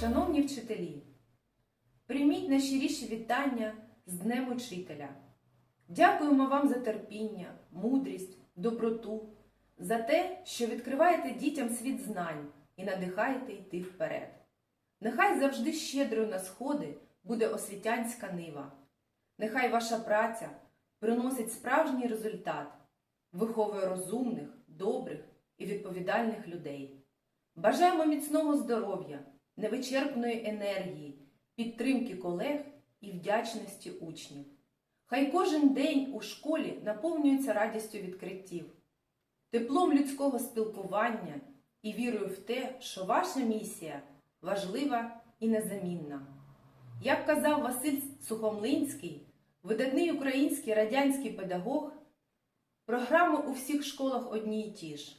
Шановні вчителі, прийміть найщиріші вітання з Днем Учителя. Дякуємо вам за терпіння, мудрість, доброту, за те, що відкриваєте дітям світ знань і надихаєте йти вперед. Нехай завжди щедрою на сходи буде освітянська нива. Нехай ваша праця приносить справжній результат, виховує розумних, добрих і відповідальних людей. Бажаємо міцного здоров'я, невичерпної енергії, підтримки колег і вдячності учнів. Хай кожен день у школі наповнюється радістю відкриттів, теплом людського спілкування і вірою в те, що ваша місія важлива і незамінна. Як казав Василь Сухомлинський, видатний український радянський педагог, програми у всіх школах одні й ті ж.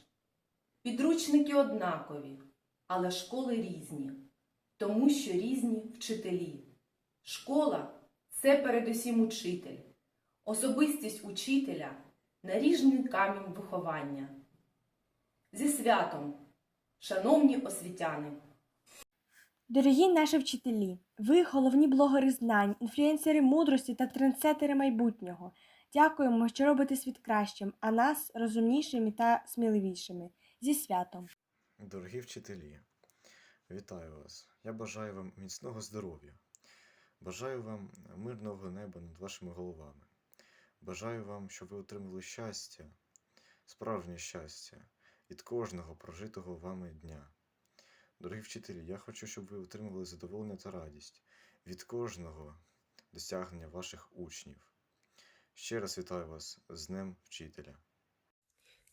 Підручники однакові, але школи різні, тому що різні вчителі. Школа це передусім учитель, особистість учителя наріжний камінь виховання. Зі святом, шановні освітяни! Дорогі наші вчителі, ви головні блогери знань, інфлюенсери мудрості та трендсетери майбутнього. Дякуємо, що робите світ кращим, а нас розумнішими та сміливішими. Зі святом! Дорогі вчителі, вітаю вас. Я бажаю вам міцного здоров'я. Бажаю вам мирного неба над вашими головами. Бажаю вам, щоб ви отримали щастя, справжнє щастя від кожного прожитого вами дня. Дорогі вчителі, я хочу, щоб ви отримали задоволення та радість від кожного досягнення ваших учнів. Ще раз вітаю вас з Днем Вчителя.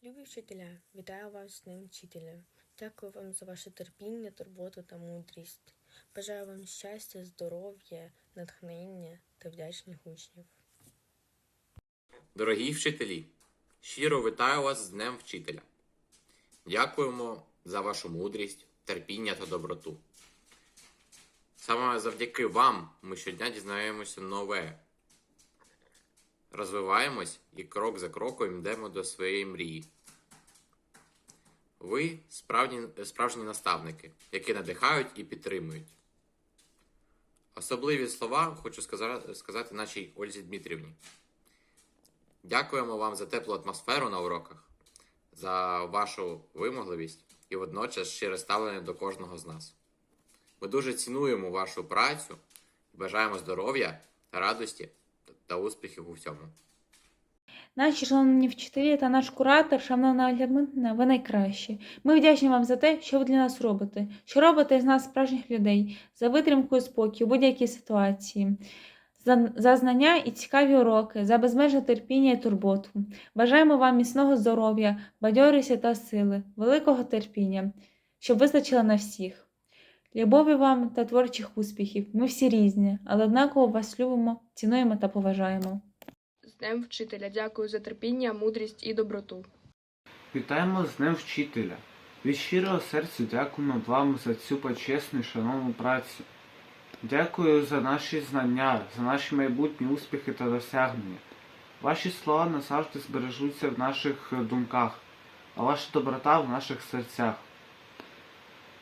Любі вчителя, вітаю вас з Днем вчителя. Дякую вам за ваше терпіння, турботу та мудрість. Бажаю вам щастя, здоров'я, натхнення та вдячних учнів. Дорогі вчителі, щиро вітаю вас з Днем Вчителя. Дякуємо за вашу мудрість, терпіння та доброту. Саме завдяки вам ми щодня дізнаємося нове, розвиваємось і крок за кроком йдемо до своєї мрії. Ви справжні, справжні наставники, які надихають і підтримують. Особливі слова хочу сказати, нашій Ользі Дмитрівні. Дякуємо вам за теплу атмосферу на уроках, за вашу вимогливість і водночас щире ставлення до кожного з нас. Ми дуже цінуємо вашу працю і бажаємо здоров'я, радості та успіхів у всьому. Наші шановні вчителі та наш куратор, шановна Ольга Дмитрівна, ви найкращі. Ми вдячні вам за те, що ви для нас робите, що робите з нас справжніх людей, за витримку і спокій у будь-якій ситуації, за, за знання і цікаві уроки, за безмежне терпіння і турботу. Бажаємо вам міцного здоров'я, бадьорості та сили, великого терпіння, щоб вистачило на всіх. Любові вам та творчих успіхів. Ми всі різні, але однаково вас любимо, цінуємо та поважаємо. З Днем вчителя дякую за терпіння, мудрість і доброту. Вітаємо з Днем Вчителя. Від щирого серця дякуємо вам за цю почесну і шановну працю. Дякую за наші знання, за наші майбутні успіхи та досягнення. Ваші слова назавжди збережуться в наших думках, а ваша доброта в наших серцях.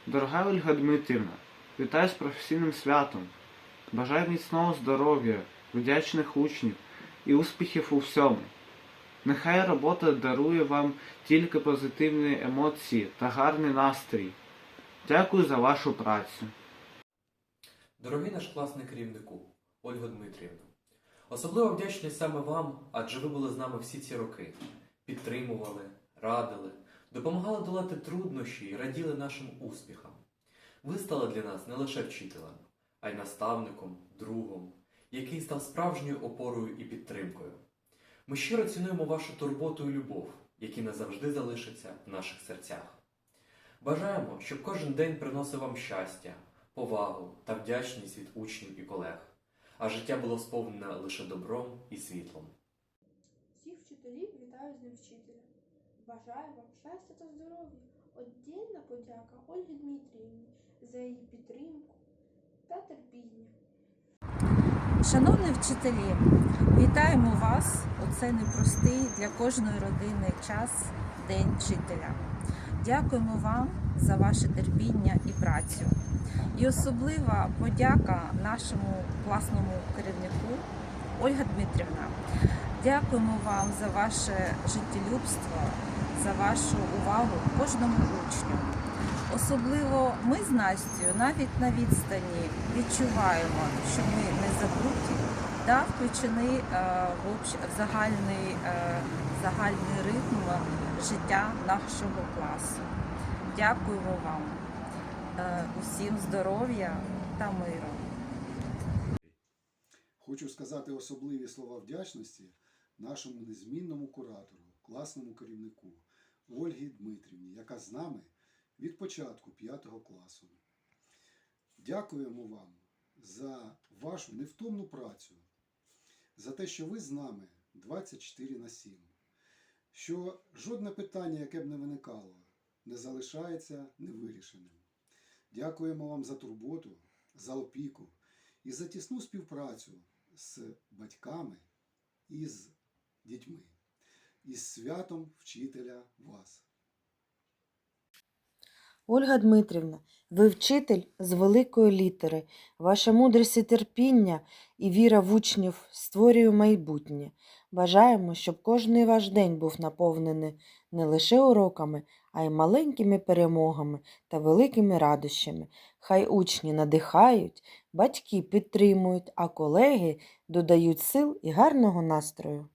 Дорога Ольга Дмитрівна, вітаю з професійним святом. Бажаю міцного здоров'я, вдячних учнів і успіхів у всьому. Нехай робота дарує вам тільки позитивні емоції та гарний настрій. Дякую за вашу працю. Дорогий наш класний керівнику, Ольга Дмитрівна, особливо вдячний саме вам, адже ви були з нами всі ці роки. Підтримували, радили, допомагали долати труднощі і раділи нашим успіхам. Ви стали для нас не лише вчителем, а й наставником, другом, який став справжньою опорою і підтримкою. Ми щиро цінуємо вашу турботу і любов, які назавжди залишаться в наших серцях. Бажаємо, щоб кожен день приносив вам щастя, повагу та вдячність від учнів і колег, а життя було сповнене лише добром і світлом. Всіх вчителів вітаю з Днем вчителя. Бажаю вам щастя та здоров'я. Отдільна подяка Ольгі Дмитріївні за її підтримку та терпіння. Шановні вчителі, вітаємо вас у цей непростий для кожної родини час День вчителя. Дякуємо вам за ваше терпіння і працю. І особлива подяка нашому класному керівнику Ольга Дмитрівна. Дякуємо вам за ваше життєлюбство, за вашу увагу кожному учню. Особливо ми з Настю навіть на відстані відчуваємо, що ми не забуті та включені е, в, загальний, е, загальний ритм життя нашого класу. Дякуємо вам е, усім здоров'я та миру. Хочу сказати особливі слова вдячності нашому незмінному куратору, класному керівнику Ольгі Дмитрівні, яка з нами від початку 5 класу. Дякуємо вам за вашу невтомну працю, за те, що ви з нами 24 на 7, що жодне питання, яке б не виникало, не залишається невирішеним. Дякуємо вам за турботу, за опіку і за тісну співпрацю з батьками і з дітьми. Із святом вчителя вас. Ольга Дмитрівна, ви вчитель з великої літери. Ваша мудрість і терпіння і віра в учнів створює майбутнє. Бажаємо, щоб кожний ваш день був наповнений не лише уроками, а й маленькими перемогами та великими радощами. Хай учні надихають, батьки підтримують, а колеги додають сил і гарного настрою.